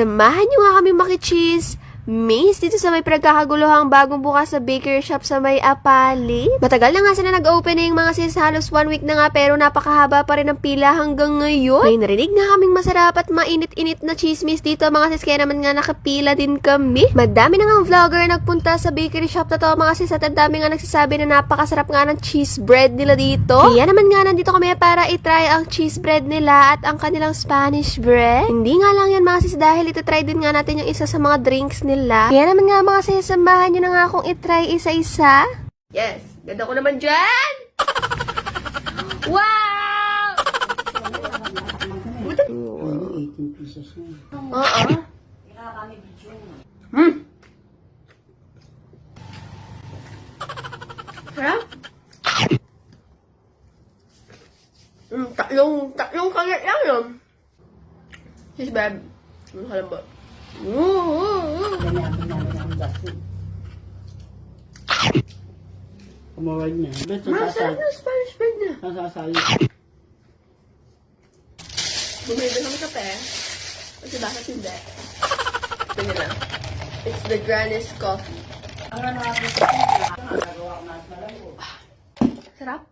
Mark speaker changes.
Speaker 1: Samahan niyo nga kami makicheese. Miss, dito sa may pinagkakaguluhang bagong bukas sa bakery shop sa may Apali. Matagal na nga sila nag-opening mga sis, halos one week na nga pero napakahaba pa rin ang pila hanggang ngayon. May narinig nga kaming masarap at mainit-init na chismis dito mga sis, kaya naman nga nakapila din kami. Madami na nga ang vlogger nagpunta sa bakery shop na to mga sis at ang dami nga nagsasabi na napakasarap nga ng cheese bread nila dito. Kaya naman nga nandito kami para itry ang cheese bread nila at ang kanilang Spanish bread. Hindi nga lang yan mga sis dahil ito-try din nga natin yung isa sa mga drinks nila. Kaya naman nga mga sis, samahan nyo na nga akong itry isa-isa. Yes, ganda ko naman dyan! Wow! Buta-
Speaker 2: 18 pieces na.
Speaker 1: Oo. Hmm. Sarap. Mm, tatlong, tatlong kagat lang yun. Sis, babe. Ang halamba. Mm, mm, mm.
Speaker 2: Ganyan, ganyan, ganyan, Justin. Kumawad na. Ba't
Speaker 1: Masarap
Speaker 2: sasali?
Speaker 1: na Spanish bread na.
Speaker 2: Sasali.
Speaker 1: Bumili kami kape. Kasi bakit hindi? Tingnan lang. It's the grandest coffee.
Speaker 2: Ang ano ako sa nagagawa ko na sa laro.
Speaker 1: Sarap.